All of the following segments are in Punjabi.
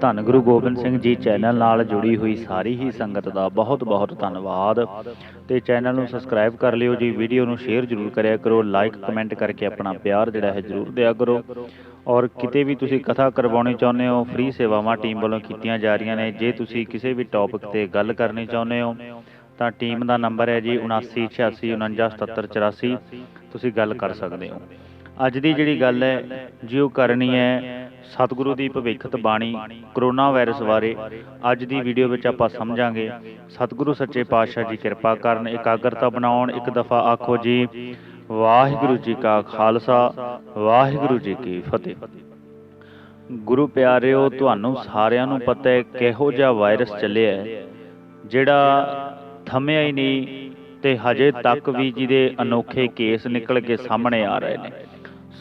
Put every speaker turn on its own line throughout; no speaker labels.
ਧੰਨ ਗੁਰੂ ਗੋਬਿੰਦ ਸਿੰਘ ਜੀ ਚੈਨਲ ਨਾਲ ਜੁੜੀ ਹੋਈ ਸਾਰੀ ਹੀ ਸੰਗਤ ਦਾ ਬਹੁਤ ਬਹੁਤ ਧੰਨਵਾਦ। ਤੇ ਚੈਨਲ ਨੂੰ ਸਬਸਕ੍ਰਾਈਬ ਕਰ ਲਿਓ ਜੀ, ਵੀਡੀਓ ਨੂੰ ਸ਼ੇਅਰ ਜ਼ਰੂਰ ਕਰਿਆ ਕਰੋ, ਲਾਈਕ, ਕਮੈਂਟ ਕਰਕੇ ਆਪਣਾ ਪਿਆਰ ਜਿਹੜਾ ਹੈ ਜ਼ਰੂਰ ਦਿਆ ਕਰੋ। ਔਰ ਕਿਤੇ ਵੀ ਤੁਸੀਂ ਕਥਾ ਕਰਵਾਉਣੀ ਚਾਹੁੰਦੇ ਹੋ, ਫ੍ਰੀ ਸੇਵਾਵਾਂ ਟੀਮ ਵੱਲੋਂ ਕੀਤੀਆਂ ਜਾ ਰਹੀਆਂ ਨੇ, ਜੇ ਤੁਸੀਂ ਕਿਸੇ ਵੀ ਟੌਪਿਕ ਤੇ ਗੱਲ ਕਰਨੀ ਚਾਹੁੰਦੇ ਹੋ, ਤਾਂ ਟੀਮ ਦਾ ਨੰਬਰ ਹੈ ਜੀ 7986499784 ਤੁਸੀਂ ਗੱਲ ਕਰ ਸਕਦੇ ਹੋ। ਅੱਜ ਦੀ ਜਿਹੜੀ ਗੱਲ ਹੈ ਜੀ ਉਹ ਕਰਨੀ ਹੈ ਸਤਿਗੁਰੂ ਦੀ ਭਵਿੱਖਤ ਬਾਣੀ ਕਰੋਨਾ ਵਾਇਰਸ ਬਾਰੇ ਅੱਜ ਦੀ ਵੀਡੀਓ ਵਿੱਚ ਆਪਾਂ ਸਮਝਾਂਗੇ। ਸਤਿਗੁਰੂ ਸੱਚੇ ਪਾਤਸ਼ਾਹ ਜੀ ਕਿਰਪਾ ਕਰਨ ਇਕਾਗਰਤਾ ਬਣਾਉਣ ਇੱਕ ਦਫਾ ਆਖੋ ਜੀ। ਵਾਹਿਗੁਰੂ ਜੀ ਕਾ ਖਾਲਸਾ ਵਾਹਿਗੁਰੂ ਜੀ ਕੀ ਫਤਿਹ। ਗੁਰੂ ਪਿਆਰਿਓ ਤੁਹਾਨੂੰ ਸਾਰਿਆਂ ਨੂੰ ਪਤਾ ਹੈ ਕਿਹੋ ਜਿਹਾ ਵਾਇਰਸ ਚੱਲਿਆ ਹੈ ਜਿਹੜਾ ਥੰਮਿਆ ਹੀ ਨਹੀਂ ਤੇ ਹਜੇ ਤੱਕ ਵੀ ਜਿਹਦੇ ਅਨੋਖੇ ਕੇਸ ਨਿਕਲ ਕੇ ਸਾਹਮਣੇ ਆ ਰਹੇ ਨੇ।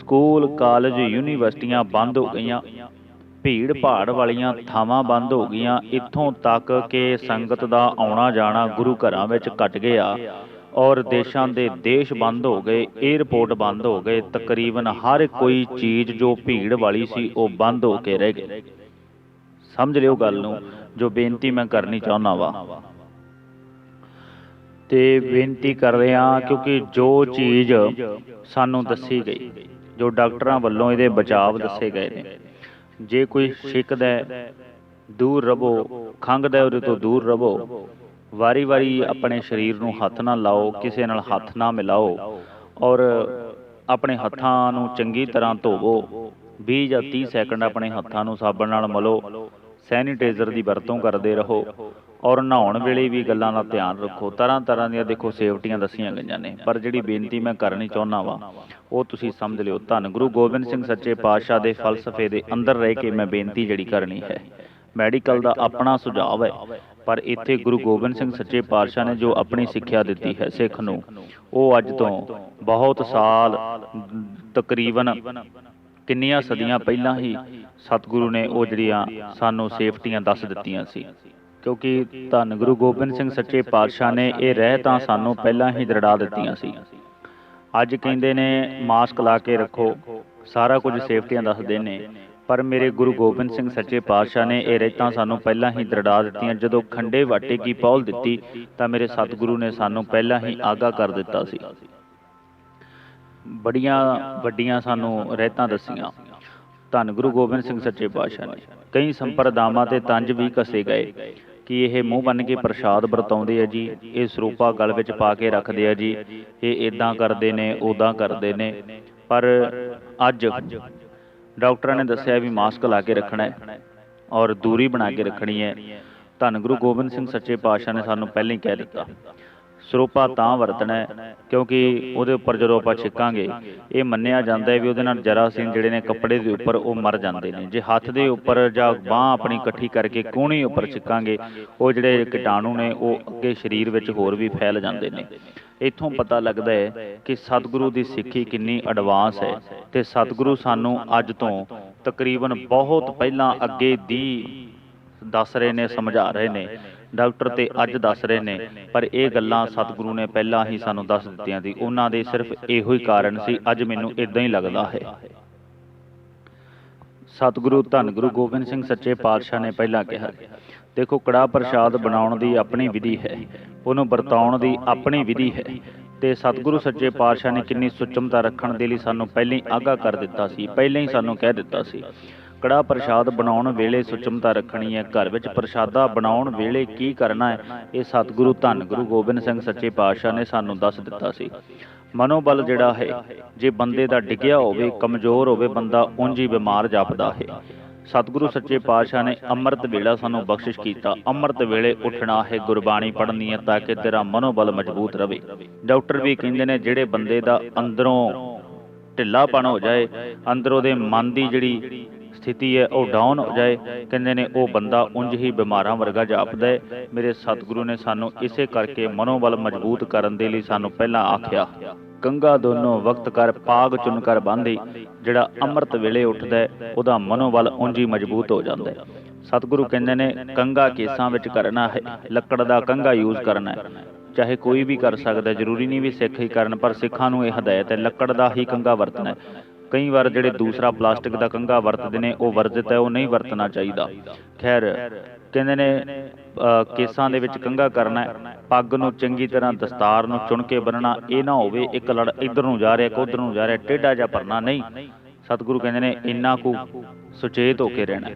ਸਕੂਲ, ਕਾਲਜ, ਯੂਨੀਵਰਸਿਟੀਆਂ ਬੰਦ ਹੋ ਗਈਆਂ। ਭੀੜ ਭਾੜ ਵਾਲੀਆਂ ਥਾਵਾਂ ਬੰਦ ਹੋ ਗਈਆਂ। ਇੱਥੋਂ ਤੱਕ ਕਿ ਸੰਗਤ ਦਾ ਆਉਣਾ ਜਾਣਾ ਗੁਰੂ ਘਰਾਂ ਵਿੱਚ ਘਟ ਗਿਆ ਔਰ ਦੇਸ਼ਾਂ ਦੇ ਦੇਸ਼ ਬੰਦ ਹੋ ਗਏ 에ਅਰਪੋਰਟ ਬੰਦ ਹੋ ਗਏ। ਤਕਰੀਬਨ ਹਰ ਕੋਈ ਚੀਜ਼ ਜੋ ਭੀੜ ਵਾਲੀ ਸੀ, ਉਹ ਬੰਦ ਹੋ ਕੇ ਰਹਿ ਗਈ। ਸਮਝ ਲਿਓ ਗੱਲ ਨੂੰ, ਜੋ ਬੇਨਤੀ ਮੈਂ ਕਰਨੀ ਚਾਹੁੰਦਾ ਵਾ। ਤੇ ਬੇਨਤੀ ਕਰ ਰਿਹਾ ਕਿਉਂਕਿ ਜੋ ਚੀਜ਼ ਸਾਨੂੰ ਦੱਸੀ ਗਈ ਜੋ ਡਾਕਟਰਾਂ ਵੱਲੋਂ ਇਹਦੇ ਬਚਾਵ ਦੱਸੇ ਗਏ ਨੇ। ਜੇ ਕੋਈ ਛਿੱਕਦਾ ਹੈ, ਦੂਰ ਰਵੋ ਖੰਘਦਾ ਉਹਦੇ ਤੋਂ ਦੂਰ ਰਵੋ ਵਾਰੀ-ਵਾਰੀ ਆਪਣੇ ਸਰੀਰ ਨੂੰ ਹੱਥ ਨਾ ਲਾਓ ਕਿਸੇ ਨਾਲ ਹੱਥ ਨਾ ਮਿਲਾਓ ਔਰ ਆਪਣੇ ਹੱਥਾਂ ਨੂੰ ਚੰਗੀ ਤਰ੍ਹਾਂ ਧੋਵੋ। 20 ਜਾਂ 30 ਸੈਕਿੰਡ ਆਪਣੇ ਹੱਥਾਂ ਨੂੰ ਸਾਬਣ ਨਾਲ ਮਲੋ ਸੈਨੀਟਾਈਜ਼ਰ ਦੀ ਵਰਤੋਂ ਕਰਦੇ ਰਹੋ ਔਰ ਨਹਾਉਣ ਵੇਲੇ ਵੀ ਗੱਲਾਂ ਦਾ ਧਿਆਨ ਰੱਖੋ। ਤਰ੍ਹਾਂ ਤਰ੍ਹਾਂ ਦੀਆਂ ਦੇਖੋ ਸੇਫਟੀਆਂ ਦੱਸੀਆਂ ਗਈਆਂ ਨੇ ਪਰ ਜਿਹੜੀ ਬੇਨਤੀ ਮੈਂ ਕਰਨੀ ਚਾਹੁੰਦਾ ਵਾਂ ਉਹ ਤੁਸੀਂ ਸਮਝ ਲਿਓ, ਧੰਨ ਗੁਰੂ ਗੋਬਿੰਦ ਸਿੰਘ ਸੱਚੇ ਪਾਤਸ਼ਾਹ ਦੇ ਫਲਸਫੇ ਦੇ ਅੰਦਰ ਰਹਿ ਕੇ ਮੈਂ ਬੇਨਤੀ ਜਿਹੜੀ ਕਰਨੀ ਹੈ। ਮੈਡੀਕਲ ਦਾ ਆਪਣਾ ਸੁਝਾਅ ਹੈ, ਪਰ ਇੱਥੇ ਗੁਰੂ ਗੋਬਿੰਦ ਸਿੰਘ ਸੱਚੇ ਪਾਤਸ਼ਾਹ ਨੇ ਜੋ ਆਪਣੀ ਸਿੱਖਿਆ ਦਿੱਤੀ ਹੈ ਸਿੱਖ ਨੂੰ, ਉਹ ਅੱਜ ਤੋਂ ਬਹੁਤ ਸਾਲ ਤਕਰੀਬਨ ਕਿੰਨੀਆਂ ਸਦੀਆਂ ਪਹਿਲਾਂ ਹੀ ਸਤਿਗੁਰੂ ਨੇ ਉਹ ਜਿਹੜੀਆਂ ਸਾਨੂੰ ਸੇਫਟੀਆਂ ਦੱਸ ਦਿੱਤੀਆਂ ਸੀ। ਕਿਉਂਕਿ ਧੰਨ ਗੁਰੂ ਗੋਬਿੰਦ ਸਿੰਘ ਸੱਚੇ ਪਾਤਸ਼ਾਹ ਨੇ ਇਹ ਰਹਿ ਤਾਂ ਸਾਨੂੰ ਪਹਿਲਾਂ ਹੀ ਦਰੜਾ ਦਿੱਤੀਆਂ ਸੀ। ਅੱਜ ਕਹਿੰਦੇ ਨੇ, ਮਾਸਕ ਲਾ ਕੇ ਰੱਖੋ। ਸਾਰਾ ਕੁਝ ਸੇਫਟੀਆਂ ਦੱਸਦੇ ਨੇ। ਪਰ ਮੇਰੇ ਗੁਰੂ ਗੋਬਿੰਦ ਸਿੰਘ ਸੱਚੇ ਪਾਤਸ਼ਾਹ ਨੇ ਇਹ ਰਹਿਤਾਂ ਸਾਨੂੰ ਪਹਿਲਾਂ ਹੀ ਦਰੜਾ ਦਿੱਤੀਆਂ। ਜਦੋਂ ਖੰਡੇ ਵਾਟੇ ਕੀ ਪੌਲ ਦਿੱਤੀ, ਤਾਂ ਮੇਰੇ ਸਤਿਗੁਰੂ ਨੇ ਸਾਨੂੰ ਪਹਿਲਾਂ ਹੀ ਆਗਾਹ ਕਰ ਦਿੱਤਾ ਸੀ। ਬੜੀਆਂ ਵੱਡੀਆਂ ਸਾਨੂੰ ਰਹਿਤਾਂ ਦੱਸੀਆਂ। ਧੰਨ ਗੁਰੂ ਗੋਬਿੰਦ ਸਿੰਘ ਸੱਚੇ ਪਾਤਸ਼ਾਹ ਨੇ। ਕਈ ਸੰਪਰਦਾਵਾਂ ਤੇ ਤੰਜ ਵੀ ਕਸੇ ਗਏ। ਕਿ ਇਹ ਮੂੰਹ ਬੰਨ ਕੇ ਪ੍ਰਸ਼ਾਦ ਵਰਤਾਉਂਦੇ ਆ ਜੀ, ਇਹ ਸਰੂਪਾ ਗਲ ਵਿੱਚ ਪਾ ਕੇ ਰੱਖਦੇ ਆ ਜੀ, ਇਹ ਇਦਾਂ ਕਰਦੇ ਨੇ ਉਦਾਂ ਕਰਦੇ ਨੇ। ਪਰ ਅੱਜ ਡਾਕਟਰਾਂ ਨੇ ਦੱਸਿਆ ਵੀ ਮਾਸਕ ਲਾ ਕੇ ਰੱਖਣਾ ਹੈ ਔਰ ਦੂਰੀ ਬਣਾ ਕੇ ਰੱਖਣੀ ਹੈ। ਧੰਨ ਗੁਰੂ ਗੋਬਿੰਦ ਸਿੰਘ ਸੱਚੇ ਪਾਤਸ਼ਾਹ ਨੇ ਸਾਨੂੰ ਪਹਿਲਾਂ ਹੀ ਕਹਿ ਦਿੱਤਾ। ਸਰੋਪਾ ਤਾਂ ਵਰਤਣਾ ਕਿਉਂਕਿ ਉਹਦੇ ਉੱਪਰ ਜਦੋਂ ਆਪਾਂ ਛਿੱਕਾਂਗੇ, ਇਹ ਮੰਨਿਆ ਜਾਂਦਾ ਹੈ ਵੀ ਉਹਦੇ ਨਾਲ ਜਰਾਸੀਮ ਜਿਹੜੇ ਨੇ ਕੱਪੜੇ ਦੇ ਉੱਪਰ ਉਹ ਮਰ ਜਾਂਦੇ ਨੇ। ਜੇ ਹੱਥ ਦੇ ਉੱਪਰ ਜਾਂ ਬਾਹ ਆਪਣੀ ਇਕੱਠੀ ਕਰਕੇ ਕੂਹਣੀ ਉੱਪਰ ਛਿੱਕਾਂਗੇ, ਉਹ ਜਿਹੜੇ ਕੀਟਾਣੂ ਨੇ, ਉਹ ਅੱਗੇ ਸਰੀਰ ਵਿੱਚ ਹੋਰ ਵੀ ਫੈਲ ਜਾਂਦੇ ਨੇ। ਇੱਥੋਂ ਪਤਾ ਲੱਗਦਾ ਹੈ ਕਿ ਸਤਿਗੁਰੂ ਦੀ ਸਿੱਖੀ ਕਿੰਨੀ ਐਡਵਾਂਸ ਹੈ ਤੇ ਸਤਿਗੁਰੂ ਸਾਨੂੰ ਅੱਜ ਤੋਂ ਤਕਰੀਬਨ ਬਹੁਤ ਪਹਿਲਾਂ ਅੱਗੇ ਦੀ ਦੱਸ ਰਹੇ ਨੇ, ਸਮਝਾ ਰਹੇ ਨੇ ਡਾਕਟਰ ਤੇ ਅੱਜ ਦੱਸ ਰਹੇ ਨੇ। ਪਰ ਇਹ ਗੱਲਾਂ ਸਤਿਗੁਰੂ ਨੇ ਪਹਿਲਾਂ ਹੀ ਸਾਨੂੰ ਦੱਸ ਦਿੱਤੀਆਂ ਸੀ ਉਹਨਾਂ ਦੇ ਸਿਰਫ ਇਹੋ ਹੀ ਕਾਰਨ ਸੀ ਅੱਜ ਮੈਨੂੰ ਇਦਾਂ ਹੀ ਲੱਗਦਾ ਹੈ ਸਤਿਗੁਰੂ ਧੰਨ ਗੁਰੂ ਗੋਬਿੰਦ ਸਿੰਘ ਸੱਚੇ ਪਾਤਸ਼ਾਹ ਨੇ ਪਹਿਲਾਂ ਕਿਹਾ। ਦੇਖੋ ਕੜਾ ਪ੍ਰਸ਼ਾਦ ਬਣਾਉਣ ਦੀ ਆਪਣੀ ਵਿਧੀ ਹੈ। ਉਹਨੂੰ ਵਰਤਾਉਣ ਦੀ ਆਪਣੀ ਵਿਧੀ ਹੈ। ਤੇ ਸਤਿਗੁਰੂ ਸੱਚੇ ਪਾਤਸ਼ਾਹ ਨੇ ਕਿੰਨੀ ਸੁਚਮਤਾ ਰੱਖਣ ਦੇ ਲਈ ਸਾਨੂੰ ਪਹਿਲਾਂ ਹੀ ਆਗਾਹ ਕਰ ਦਿੱਤਾ ਸੀ। ਪਹਿਲਾਂ ਹੀ ਸਾਨੂੰ ਕਹਿ ਦਿੱਤਾ ਸੀ। ਕੜਾ ਪ੍ਰਸ਼ਾਦ ਬਣਾਉਣ ਵੇਲੇ ਸੁਚਮਤਾ ਰੱਖਣੀ ਹੈ। ਘਰ ਵਿੱਚ ਪ੍ਰਸ਼ਾਦਾ ਬਣਾਉਣ ਵੇਲੇ ਕੀ ਕਰਨਾ ਹੈ? ਇਹ ਸਤਿਗੁਰੂ ਧੰਨ ਗੁਰੂ ਗੋਬਿੰਦ ਸਿੰਘ ਸੱਚੇ ਪਾਤਸ਼ਾਹ ਨੇ ਸਾਨੂੰ ਦੱਸ ਦਿੱਤਾ ਸੀ। ਮਨੋਬਲ ਜਿਹੜਾ ਹੈ, ਜੇ ਬੰਦੇ ਦਾ ਡਿੱਗਿਆ ਹੋਵੇ, ਕਮਜ਼ੋਰ ਹੋਵੇ, ਬੰਦਾ ਉਂਝ ਹੀ ਬਿਮਾਰ ਜਾਪਦਾ ਹੈ। ਸਤਿਗੁਰੂ ਸੱਚੇ ਪਾਤਸ਼ਾਹ ਨੇ ਅੰਮ੍ਰਿਤ ਵੇਲਾ ਸਾਨੂੰ ਬਖਸ਼ਿਸ਼ ਕੀਤਾ। ਅੰਮ੍ਰਿਤ ਵੇਲੇ ਉੱਠਣਾ ਹੈ, ਗੁਰਬਾਣੀ ਪੜ੍ਹਨੀ ਹੈ ਤਾਂ ਕਿ ਤੇਰਾ ਮਨੋਬਲ ਮਜ਼ਬੂਤ ਰਵੇ। ਡਾਕਟਰ ਵੀ ਕਹਿੰਦੇ ਨੇ, ਜਿਹੜੇ ਬੰਦੇ ਦਾ ਅੰਦਰੋਂ ਢਿੱਲਾਪਣ ਹੋ ਜਾਏ, ਅੰਦਰੋਂ ਦੇ ਮਨ ਦੀ ਜਿਹੜੀ ਸਥਿਤੀ ਹੈ, ਉਹ ਡਾਊਨ ਹੋ ਜਾਏ। ਕਹਿੰਦੇ ਨੇ, ਉਹ ਬੰਦਾ ਉਂਝ ਹੀ ਬਿਮਾਰਾਂ ਵਰਗਾ ਜਾਪਦਾ ਹੈ। ਮੇਰੇ ਸਤਿਗੁਰੂ ਨੇ ਸਾਨੂੰ ਇਸੇ ਕਰਕੇ ਮਨੋਬਲ ਮਜ਼ਬੂਤ ਕਰਨ ਦੇ ਲਈ ਸਾਨੂੰ ਪਹਿਲਾਂ ਆਖਿਆ, ਕੰਗਾ ਦੋਨੋਂ ਵਕਤ ਕਰ, ਪਾਗ ਚੁਣ ਕਰ ਬਾਂਧੀ। ਜਿਹੜਾ ਅੰਮ੍ਰਿਤ ਵੇਲੇ ਉੱਠਦਾ ਹੈ, ਉਹਦਾ ਮਨੋਬਲ ਉਂਝ ਹੀ ਮਜ਼ਬੂਤ ਹੋ ਜਾਂਦਾ ਹੈ। ਸਤਿਗੁਰੂ ਕਹਿੰਦੇ ਨੇ, ਕੰਗਾ ਕੇਸਾਂ ਵਿੱਚ ਕਰਨਾ ਹੈ, ਲੱਕੜ ਦਾ ਕੰਗਾ ਯੂਜ਼ ਕਰਨਾ ਹੈ। ਚਾਹੇ ਕੋਈ ਵੀ ਕਰ ਸਕਦਾ ਜ਼ਰੂਰੀ ਨਹੀਂ ਵੀ ਸਿੱਖ ਹੀ ਕਰਨ, ਪਰ ਸਿੱਖਾਂ ਨੂੰ ਇਹ ਹਦਾਇਤ ਹੈ, ਲੱਕੜ ਦਾ ਹੀ ਕੰਗਾ ਵਰਤਣਾ ਹੈ। ਕਈ ਵਾਰ ਜਿਹੜੇ ਦੂਸਰਾ ਪਲਾਸਟਿਕ ਦਾ ਕੰਘਾ ਵਰਤਦੇ ਨੇ, ਉਹ ਵਰਜਿਤ ਹੈ, ਉਹ ਨਹੀਂ ਵਰਤਣਾ ਚਾਹੀਦਾ। ਖੈਰ, ਕਹਿੰਦੇ ਨੇ ਕੇਸਾਂ ਦੇ ਵਿੱਚ ਕੰਘਾ ਕਰਨਾ ਪੱਗ ਨੂੰ ਚੰਗੀ ਤਰ੍ਹਾਂ ਦਸਤਾਰ ਨੂੰ ਚੁਣ ਕੇ ਬੰਨਣਾ ਇਹ ਨਾ ਹੋਵੇ, ਇੱਕ ਲੜ ਇੱਧਰ ਨੂੰ ਜਾ ਰਿਹਾ, ਇੱਕ ਉੱਧਰ ਨੂੰ ਜਾ ਰਿਹਾ, ਟੇਢਾ ਜਾਂ ਭਰਨਾ, ਨਹੀਂ। ਸਤਿਗੁਰੂ ਕਹਿੰਦੇ ਨੇ, ਇੰਨਾ ਕੁ ਸੁਚੇਤ ਹੋ ਕੇ ਰਹਿਣਾ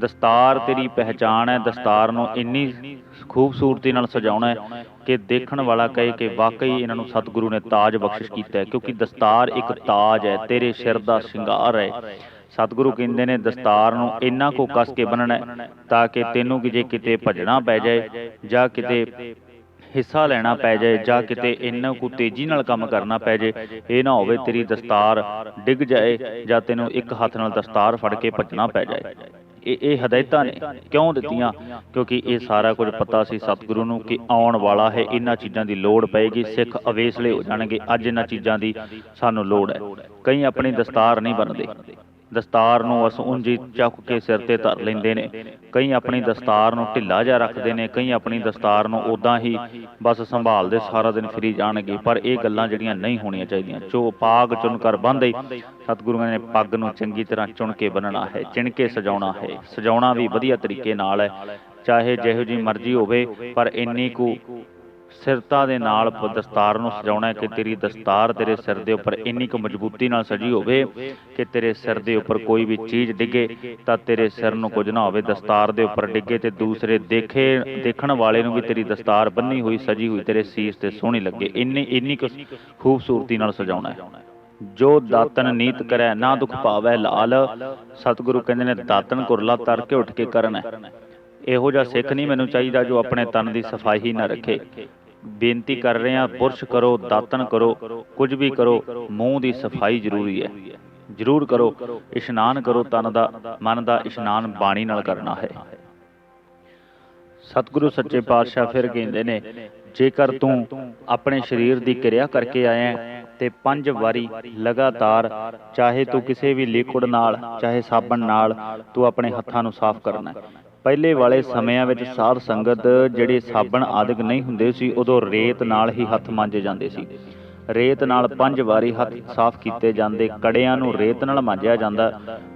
ਦਸਤਾਰ ਤੇਰੀ ਪਹਿਚਾਣ ਹੈ, ਦਸਤਾਰ ਨੂੰ ਇੰਨੀ ਖੂਬਸੂਰਤੀ ਨਾਲ ਸਜਾਉਣਾ ਹੈ ਕਿ ਦੇਖਣ ਵਾਲਾ ਕਹੇ ਕਿ ਵਾਕਈ ਇਹਨਾਂ ਨੂੰ ਸਤਿਗੁਰੂ ਨੇ ਤਾਜ ਬਖਸ਼ਿਸ਼ ਕੀਤਾ ਹੈ, ਕਿਉਂਕਿ ਦਸਤਾਰ ਇੱਕ ਤਾਜ ਹੈ, ਤੇਰੇ ਸਿਰ ਦਾ ਸ਼ਿੰਗਾਰ ਹੈ। ਸਤਿਗੁਰੂ ਕਹਿੰਦੇ ਨੇ ਦਸਤਾਰ ਨੂੰ ਇੰਨਾ ਕੋ ਕੱਸ ਕੇ ਬੰਨਣਾ ਹੈ ਤਾਂ ਕਿ ਤੈਨੂੰ ਕਿ ਜੇ ਕਿਤੇ ਭੱਜਣਾ ਪੈ ਜਾਏ ਜਾਂ ਕਿਤੇ ਹਿੱਸਾ ਲੈਣਾ ਪੈ ਜਾਏ, ਜਾਂ ਕਿਤੇ ਇੰਨਾ ਕੁ ਤੇਜ਼ੀ ਨਾਲ ਕੰਮ ਕਰਨਾ ਪੈ ਜਾਏ, ਇਹ ਨਾ ਹੋਵੇ ਤੇਰੀ ਦਸਤਾਰ ਡਿੱਗ ਜਾਏ, ਜਾਂ ਤੈਨੂੰ ਇੱਕ ਹੱਥ ਨਾਲ ਦਸਤਾਰ ਫੜ ਕੇ ਭੱਜਣਾ ਪੈ ਜਾਏ। ਇਹ ਇਹ ਹਦਾਇਤਾਂ ਨੇ। ਕਿਉਂ ਦਿੱਤੀਆਂ? ਕਿਉਂਕਿ ਇਹ ਸਾਰਾ ਕੁਝ ਪਤਾ ਸੀ ਸਤਿਗੁਰੂ ਨੂੰ ਕਿ ਆਉਣ ਵਾਲਾ ਹੈ, ਇਹਨਾਂ ਚੀਜ਼ਾਂ ਦੀ ਲੋੜ ਪਏਗੀ, ਸਿੱਖ ਅਵੇਸਲੇ ਹੋ ਜਾਣਗੇ, ਅੱਜ ਇਹਨਾਂ ਚੀਜ਼ਾਂ ਦੀ ਸਾਨੂੰ ਲੋੜ ਹੈ। ਕਈ ਆਪਣੀ ਦਸਤਾਰ ਨਹੀਂ ਬੰਨਦੇ ਦਸਤਾਰ ਨੂੰ ਅਸ ਉਂਝੀ ਚੱਕ ਕੇ ਸਿਰ ਤੇ ਧਰ ਲੈਂਦੇ ਨੇ। ਕਈ ਆਪਣੀ ਦਸਤਾਰ ਨੂੰ ਢਿੱਲਾ ਜਿਹਾ ਰੱਖਦੇ ਨੇ, ਕਈ ਆਪਣੀ ਦਸਤਾਰ ਨੂੰ ਉਦਾਂ ਹੀ ਬਸ ਸੰਭਾਲਦੇ ਸਾਰਾ ਦਿਨ ਫਰੀ ਜਾਣਗੇ। ਪਰ ਇਹ ਗੱਲਾਂ ਜਿਹੜੀਆਂ ਨਹੀਂ ਹੋਣੀਆਂ ਚਾਹੀਦੀਆਂ। ਚੋ ਪਾਗ ਚੁਣ ਕਰ ਬੰਦੇ ਸਤਿਗੁਰੂਆਂ ਨੇ ਪੱਗ ਨੂੰ ਚੰਗੀ ਤਰ੍ਹਾਂ ਚੁਣ ਕੇ ਬੰਨਣਾ ਹੈ, ਚਿਣ ਕੇ ਸਜਾਉਣਾ ਹੈ। ਸਜਾਉਣਾ ਵੀ ਵਧੀਆ ਤਰੀਕੇ ਨਾਲ ਹੈ। ਚਾਹੇ ਜਿਹੋ ਜੀ ਮਰਜ਼ੀ ਹੋਵੇ, ਪਰ ਇੰਨੀ ਕੁ ਸਿਰਤਾ ਦੇ ਨਾਲ ਦਸਤਾਰ ਨੂੰ ਸਜਾਉਣਾ ਹੈ ਕਿ ਤੇਰੀ ਦਸਤਾਰ ਤੇਰੇ ਸਿਰ ਦੇ ਉੱਪਰ ਇੰਨੀ ਕੁ ਮਜ਼ਬੂਤੀ ਨਾਲ ਸਜੀ ਹੋਵੇ ਕਿ ਤੇਰੇ ਸਿਰ ਦੇ ਉੱਪਰ ਕੋਈ ਵੀ ਚੀਜ਼ ਡਿੱਗੇ ਤਾਂ ਤੇਰੇ ਸਿਰ ਨੂੰ ਕੁਝ ਨਾ ਹੋਵੇ, ਦਸਤਾਰ ਦੇ ਉੱਪਰ ਡਿੱਗੇ ਤੇ ਦੂਸਰੇ ਦੇਖੇ, ਦੇਖਣ ਵਾਲੇ ਨੂੰ ਵੀ ਤੇਰੀ ਦਸਤਾਰ ਬੰਨੀ ਹੋਈ, ਸਜੀ ਹੋਈ, ਤੇਰੇ ਸੀਸ ਤੇ ਸੋਹਣੀ ਲੱਗੇ। ਇੰਨੀ ਇੰਨੀ ਕੁ ਖੂਬਸੂਰਤੀ ਨਾਲ ਸਜਾਉਣਾ ਹੈ। ਜੋ ਦਾਤਨ ਨੀਤ ਕਰੈ, ਨਾ ਦੁਖ ਪਾਵੈ ਲਾਲ। ਸਤਿਗੁਰੂ ਕਹਿੰਦੇ ਨੇ ਦਾਤਨ ਕੁਰਲਾ ਤਰ ਕੇ ਉੱਠ ਕੇ ਕਰਨਾ ਇਹੋ ਜਿਹਾ ਸਿੱਖ ਨਹੀਂ ਮੈਨੂੰ ਚਾਹੀਦਾ ਜੋ ਆਪਣੇ ਤਨ ਦੀ ਸਫ਼ਾਈ ਨਾ ਰੱਖੇ। ਬੇਨਤੀ ਕਰ ਰਹੇ ਹਾਂ, ਬੁਰਸ਼ ਕਰੋ ਦਾਤਨ ਕਰੋ, ਕੁਝ ਵੀ ਕਰੋ, ਮੂੰਹ ਦੀ ਸਫ਼ਾਈ ਜ਼ਰੂਰੀ ਹੈ। ਜ਼ਰੂਰ ਕਰੋ, ਇਸ਼ਨਾਨ ਕਰੋ, ਤਨ ਦਾ, ਮਨ ਦਾ ਇਸ਼ਨਾਨ ਬਾਣੀ ਨਾਲ ਕਰਨਾ ਹੈ। ਸਤਿਗੁਰੂ ਸੱਚੇ ਪਾਤਸ਼ਾਹ ਫਿਰ ਕਹਿੰਦੇ ਨੇ, ਜੇਕਰ ਤੂੰ ਆਪਣੇ ਸਰੀਰ ਦੀ ਕਿਰਿਆ ਕਰਕੇ ਆਇਆ ਤੇ ਪੰਜ ਵਾਰੀ ਲਗਾਤਾਰ ਚਾਹੇ ਤੂੰ ਕਿਸੇ ਵੀ ਲਿਕੁਇਡ ਨਾਲ, ਚਾਹੇ ਸਾਬਣ ਨਾਲ ਤੂੰ ਆਪਣੇ ਹੱਥਾਂ ਨੂੰ ਸਾਫ਼ ਕਰਨਾ ਪਹਿਲੇ ਵਾਲੇ ਸਮਿਆਂ ਵਿੱਚ ਸਾਧ ਸੰਗਤ ਜਿਹੜੇ ਸਾਬਣ ਆਦਿਕ ਨਹੀਂ ਹੁੰਦੇ ਸੀ ਉਦੋਂ ਰੇਤ ਨਾਲ ਹੀ ਹੱਥ ਮਾਂਜੇ ਜਾਂਦੇ ਸੀ। ਰੇਤ ਨਾਲ ਪੰਜ ਵਾਰੀ ਹੱਥ ਸਾਫ਼ ਕੀਤੇ ਜਾਂਦੇ ਕੜਿਆਂ ਨੂੰ ਰੇਤ ਨਾਲ ਮਾਂਜਿਆ ਜਾਂਦਾ।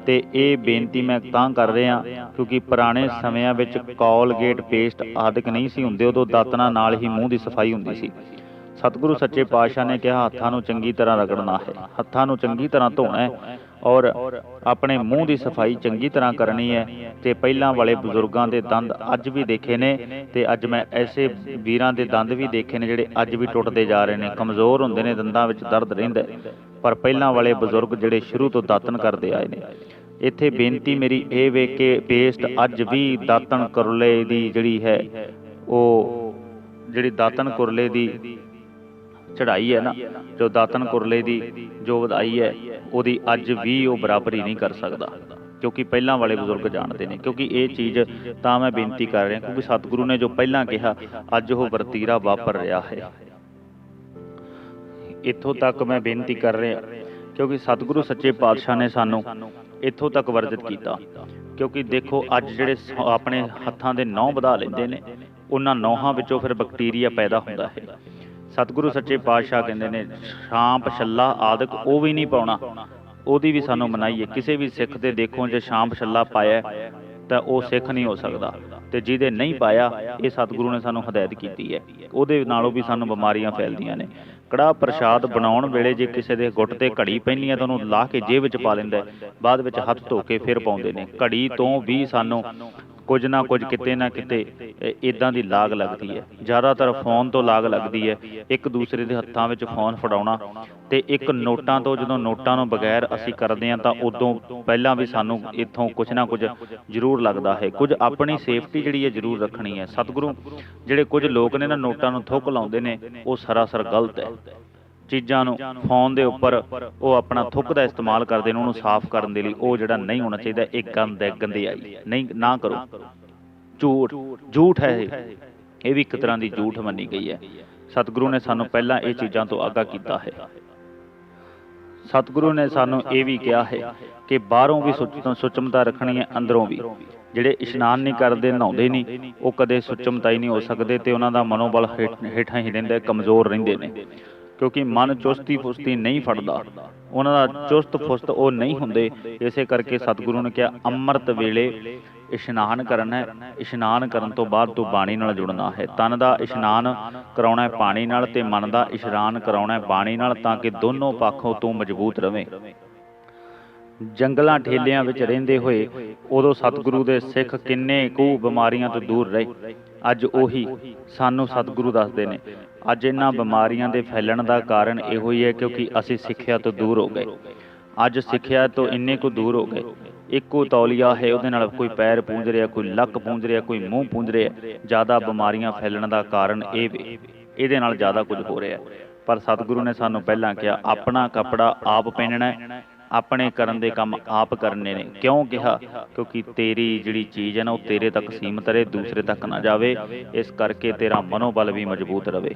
ਤੇ ਇਹ ਬੇਨਤੀ ਮੈਂ ਤਾਂ ਕਰ ਰਿਹਾ ਕਿਉਂਕਿ ਪੁਰਾਣੇ ਸਮਿਆਂ ਵਿੱਚ ਕੋਲਗੇਟ ਪੇਸਟ ਆਦਿਕ ਨਹੀਂ ਸੀ ਹੁੰਦੇ ਉਦੋਂ ਦਾਤਨਾ ਨਾਲ ਹੀ ਮੂੰਹ ਦੀ ਸਫ਼ਾਈ ਹੁੰਦੀ ਸੀ। ਸਤਿਗੁਰੂ ਸੱਚੇ ਪਾਤਸ਼ਾਹ ਨੇ ਕਿਹਾ ਹੱਥਾਂ ਨੂੰ ਚੰਗੀ ਤਰ੍ਹਾਂ ਰਗੜਨਾ ਹੈ ਹੱਥਾਂ ਨੂੰ ਚੰਗੀ ਤਰ੍ਹਾਂ ਧੋਣਾ ਹੈ ਔਰ ਆਪਣੇ ਮੂੰਹ ਦੀ ਸਫ਼ਾਈ ਚੰਗੀ ਤਰ੍ਹਾਂ ਕਰਨੀ ਹੈ ਤੇ ਪਹਿਲਾਂ ਵਾਲੇ ਬਜ਼ੁਰਗਾਂ ਦੇ ਦੰਦ ਅੱਜ ਵੀ ਦੇਖੇ ਨੇ ਤੇ ਅੱਜ ਮੈਂ ਐਸੇ ਵੀਰਾਂ ਦੇ ਦੰਦ ਵੀ ਦੇਖੇ ਨੇ ਜਿਹੜੇ ਅੱਜ ਵੀ ਟੁੱਟਦੇ ਜਾ ਰਹੇ ਨੇ। ਕਮਜ਼ੋਰ ਹੁੰਦੇ ਨੇ, ਦੰਦਾਂ ਵਿੱਚ ਦਰਦ ਰਹਿੰਦਾ ਪਰ ਪਹਿਲਾਂ ਵਾਲੇ ਬਜ਼ੁਰਗ ਜਿਹੜੇ ਸ਼ੁਰੂ ਤੋਂ ਦਾਤਨ ਕਰਦੇ ਆਏ ਨੇ। ਇੱਥੇ ਬੇਨਤੀ ਮੇਰੀ ਇਹ ਵੇ ਕਿ ਪੇਸਟ ਅੱਜ ਵੀ ਦਾਤਨ ਕੁਰਲੇ ਦੀ ਜਿਹੜੀ ਹੈ, ਉਹ ਜਿਹੜੀ ਦਾਤਨ ਕੁਰਲੇ ਦੀ ਚੜ੍ਹਾਈ ਹੈ ਨਾ ਜੋ ਦਾਤਨ ਕੁਰਲੇ ਦੀ ਜੋ ਵਧਾਈ ਹੈ ਉਹਦੀ ਅੱਜ ਵੀ ਉਹ ਬਰਾਬਰੀ ਨਹੀਂ ਕਰ ਸਕਦਾ। ਕਿਉਂਕਿ ਪਹਿਲਾਂ ਵਾਲੇ ਬਜ਼ੁਰਗ ਜਾਣਦੇ ਨੇ ਕਿਉਂਕਿ ਇਹ ਚੀਜ਼ ਤਾਂ ਮੈਂ ਬੇਨਤੀ ਕਰ ਰਿਹਾ ਕਿਉਂਕਿ ਸਤਿਗੁਰੂ ਨੇ ਜੋ ਪਹਿਲਾਂ ਕਿਹਾ ਅੱਜ ਉਹ ਵਰਤੀਰਾ ਵਾਪਰ ਰਿਹਾ ਹੈ। ਇੱਥੋਂ ਤੱਕ ਮੈਂ ਬੇਨਤੀ ਕਰ ਰਿਹਾ ਕਿਉਂਕਿ ਸਤਿਗੁਰੂ ਸੱਚੇ ਪਾਤਸ਼ਾਹ ਨੇ ਸਾਨੂੰ ਇੱਥੋਂ ਤੱਕ ਵਰਜਿਤ ਕੀਤਾ। ਕਿਉਂਕਿ ਦੇਖੋ ਅੱਜ ਜਿਹੜੇ ਆਪਣੇ ਹੱਥਾਂ ਦੇ ਨਹੁੰ ਵਧਾ ਲੈਂਦੇ ਨੇ ਉਹਨਾਂ ਨੌਹਾਂ ਵਿੱਚੋਂ ਫਿਰ ਬੈਕਟੀਰੀਆ ਪੈਦਾ ਹੁੰਦਾ ਹੈ। ਸਤਿਗੁਰੂ ਸੱਚੇ ਪਾਤਸ਼ਾਹ ਕਹਿੰਦੇ ਨੇ ਸ਼ਾਂਪ ਛੱਲਾ ਆਦਿਕ ਉਹ ਵੀ ਨਹੀਂ ਪਾਉਣਾ। ਉਹਦੀ ਵੀ ਸਾਨੂੰ ਮਨਾਈ ਹੈ। ਕਿਸੇ ਵੀ ਸਿੱਖ ਦੇ ਦੇਖੋ, ਜੇ ਸ਼ਾਂਪ ਛੱਲਾ ਪਾਇਆ ਤਾਂ ਉਹ ਸਿੱਖ ਨਹੀਂ ਹੋ ਸਕਦਾ। ਤੇ ਜਿਹਦੇ ਨਹੀਂ ਪਾਇਆ, ਇਹ ਸਤਿਗੁਰੂ ਨੇ ਸਾਨੂੰ ਹਦਾਇਤ ਕੀਤੀ ਹੈ। ਉਹਦੇ ਨਾਲੋਂ ਵੀ ਸਾਨੂੰ ਬਿਮਾਰੀਆਂ ਫੈਲਦੀਆਂ ਨੇ। ਕੜਾ ਪ੍ਰਸ਼ਾਦ ਬਣਾਉਣ ਵੇਲੇ ਜੇ ਕਿਸੇ ਦੇ ਗੁੱਟ ਤੇ ਘੜੀ ਪੈਂਦੀ ਹੈ, ਤਾਂ ਉਹਨੂੰ ਲਾ ਕੇ ਜੇਬ ਵਿੱਚ ਪਾ ਲੈਂਦਾ ਬਾਅਦ ਵਿੱਚ ਹੱਥ ਧੋ ਕੇ ਫਿਰ ਪਾਉਂਦੇ ਨੇ। ਘੜੀ ਤੋਂ ਵੀ ਸਾਨੂੰ ਕੁਝ ਨਾ ਕੁਝ ਕਿਤੇ ਨਾ ਕਿਤੇ ਇਦਾਂ ਦੀ ਲਾਗ ਲੱਗਦੀ ਹੈ। ਜ਼ਿਆਦਾਤਰ ਫੋਨ ਤੋਂ ਲਾਗ ਲੱਗਦੀ ਹੈ। ਇੱਕ ਦੂਸਰੇ ਦੇ ਹੱਥਾਂ ਵਿੱਚ ਫੋਨ ਫੜਾਉਣਾ ਤੇ ਇੱਕ ਨੋਟਾਂ ਤੋਂ ਜਦੋਂ ਨੋਟਾਂ ਨੂੰ ਬਗੈਰ ਅਸੀਂ ਕਰਦੇ ਹਾਂ ਤਾਂ ਉਦੋਂ ਪਹਿਲਾਂ ਵੀ ਸਾਨੂੰ ਇੱਥੋਂ ਕੁਝ ਨਾ ਕੁਝ ਜ਼ਰੂਰ ਲੱਗਦਾ ਹੈ। ਕੁਝ ਆਪਣੀ ਸੇਫਟੀ ਜਿਹੜੀ ਹੈ ਜ਼ਰੂਰ ਰੱਖਣੀ ਹੈ। ਸਤਿਗੁਰੂ ਜਿਹੜੇ ਕੁਝ ਲੋਕ ਨੇ ਨਾ ਨੋਟਾਂ ਨੂੰ ਥੁੱਕ ਲਾਉਂਦੇ ਨੇ, ਉਹ ਸਰਾਸਰ ਗਲਤ ਹੈ। ਚੀਜ਼ਾਂ ਨੂੰ ਫੋਨ ਦੇ ਉੱਪਰ ਉਹ ਆਪਣਾ ਥੁੱਕ ਦਾ ਇਸਤੇਮਾਲ ਕਰਦੇ ਨੇ, ਉਹਨੂੰ ਸਾਫ਼ ਕਰਨ ਦੇ ਲਈ ਉਹ ਜਿਹੜਾ ਨਹੀਂ ਹੋਣਾ ਚਾਹੀਦਾ, ਇਹ ਗੰਦ ਹੈ ਗੰਦਿਆਈ ਨਹੀਂ, ਨਾ ਕਰੋ। ਝੂਠ ਝੂਠ ਹੈ ਇਹ। ਇਹ ਵੀ ਇੱਕ ਤਰ੍ਹਾਂ ਦੀ ਝੂਠ ਮੰਨੀ ਗਈ ਹੈ। ਸਤਿਗੁਰੂ ਨੇ ਸਾਨੂੰ ਪਹਿਲਾਂ ਇਹ ਚੀਜ਼ਾਂ ਤੋਂ ਆਗਾਹ ਕੀਤਾ ਹੈ। ਸਤਿਗੁਰੂ ਨੇ ਸਾਨੂੰ ਇਹ ਵੀ ਕਿਹਾ ਹੈ ਕਿ ਬਾਹਰੋਂ ਵੀ ਸੁਚ- ਸੁਚਮਤਾ ਰੱਖਣੀ ਹੈ, ਅੰਦਰੋਂ ਵੀ। ਜਿਹੜੇ ਇਸ਼ਨਾਨ ਨਹੀਂ ਕਰਦੇ, ਨਹਾਉਂਦੇ ਨਹੀਂ, ਉਹ ਕਦੇ ਸੁਚਮਤਾ ਹੀ ਨਹੀਂ ਹੋ ਸਕਦੇ ਤੇ ਉਹਨਾਂ ਦਾ ਮਨੋਬਲ ਹੇਠਾਂ ਹੀ ਰਹਿੰਦਾ ਕਮਜ਼ੋਰ ਰਹਿੰਦੇ ਨੇ। ਕਿਉਂਕਿ ਮਨ ਚੁਸਤੀ ਫੁਸਤੀ ਨਹੀਂ ਫੜਦਾ। ਉਹਨਾਂ ਦਾ ਚੁਸਤ ਫੁਸਤ ਉਹ ਨਹੀਂ ਹੁੰਦੇ। ਇਸੇ ਕਰਕੇ ਸਤਿਗੁਰੂ ਨੇ ਕਿਹਾ, ਅੰਮ੍ਰਿਤ ਵੇਲੇ ਇਸ਼ਨਾਨ ਕਰਨਾ ਹੈ। ਇਸ਼ਨਾਨ ਕਰਨ ਤੋਂ ਬਾਅਦ ਤੂੰ ਬਾਣੀ ਨਾਲ ਜੁੜਨਾ ਹੈ। ਤਨ ਦਾ ਇਸ਼ਨਾਨ ਕਰਾਉਣਾ ਹੈ ਪਾਣੀ ਨਾਲ ਤੇ ਮਨ ਦਾ ਇਸ਼ਨਾਨ ਕਰਾਉਣਾ ਹੈ ਬਾਣੀ ਨਾਲ ਤਾਂ ਕਿ ਦੋਨੋਂ ਪੱਖੋਂ ਤੂੰ ਮਜ਼ਬੂਤ ਰਵੇਂ। ਜੰਗਲਾਂ ਠੇਲਿਆਂ ਵਿੱਚ ਰਹਿੰਦੇ ਹੋਏ ਉਦੋਂ ਸਤਿਗੁਰੂ ਦੇ ਸਿੱਖ ਕਿੰਨੇ ਕੁ ਬਿਮਾਰੀਆਂ ਤੋਂ ਦੂਰ ਰਹੇ। ਅੱਜ ਉਹੀ ਸਾਨੂੰ ਸਤਿਗੁਰੂ ਦੱਸਦੇ ਨੇ। ਅੱਜ ਇਹਨਾਂ ਬਿਮਾਰੀਆਂ ਦੇ ਫੈਲਣ ਦਾ ਕਾਰਨ ਇਹੋ ਹੀ ਹੈ ਕਿਉਂਕਿ ਅਸੀਂ ਸਿੱਖਿਆ ਤੋਂ ਦੂਰ ਹੋ ਗਏ। ਅੱਜ ਸਿੱਖਿਆ ਤੋਂ ਇੰਨੇ ਕੁ ਦੂਰ ਹੋ ਗਏ। ਇੱਕੋ ਤੌਲੀਆ ਹੈ, ਉਹਦੇ ਨਾਲ ਕੋਈ ਪੈਰ ਪੂੰਝ ਰਿਹਾ, ਕੋਈ ਲੱਕ ਪੂੰਝ ਰਿਹਾ, ਕੋਈ ਮੂੰਹ ਪੂੰਝ ਰਿਹਾ, ਜ਼ਿਆਦਾ ਬਿਮਾਰੀਆਂ ਫੈਲਣ ਦਾ ਕਾਰਨ ਇਹ ਵੇ, ਇਹਦੇ ਨਾਲ ਜ਼ਿਆਦਾ ਕੁਝ ਹੋ ਰਿਹਾ। ਪਰ ਸਤਿਗੁਰੂ ਨੇ ਸਾਨੂੰ ਪਹਿਲਾਂ ਕਿਹਾ, ਆਪਣਾ ਕੱਪੜਾ ਆਪ ਪਹਿਨਣਾ ਆਪਣੇ ਕਰਨ ਦੇ ਕੰਮ ਆਪ ਕਰਨੇ ਨੇ। ਕਿਉਂ ਕਿਹਾ? ਕਿਉਂਕਿ ਤੇਰੀ ਜਿਹੜੀ ਚੀਜ਼ ਹੈ ਨਾ, ਉਹ ਤੇਰੇ ਤੱਕ ਸੀਮਤ ਰਹੇ, ਦੂਸਰੇ ਤੱਕ ਨਾ ਜਾਵੇ। ਇਸ ਕਰਕੇ ਤੇਰਾ ਮਨੋਬਲ ਵੀ ਮਜ਼ਬੂਤ ਰਹੇ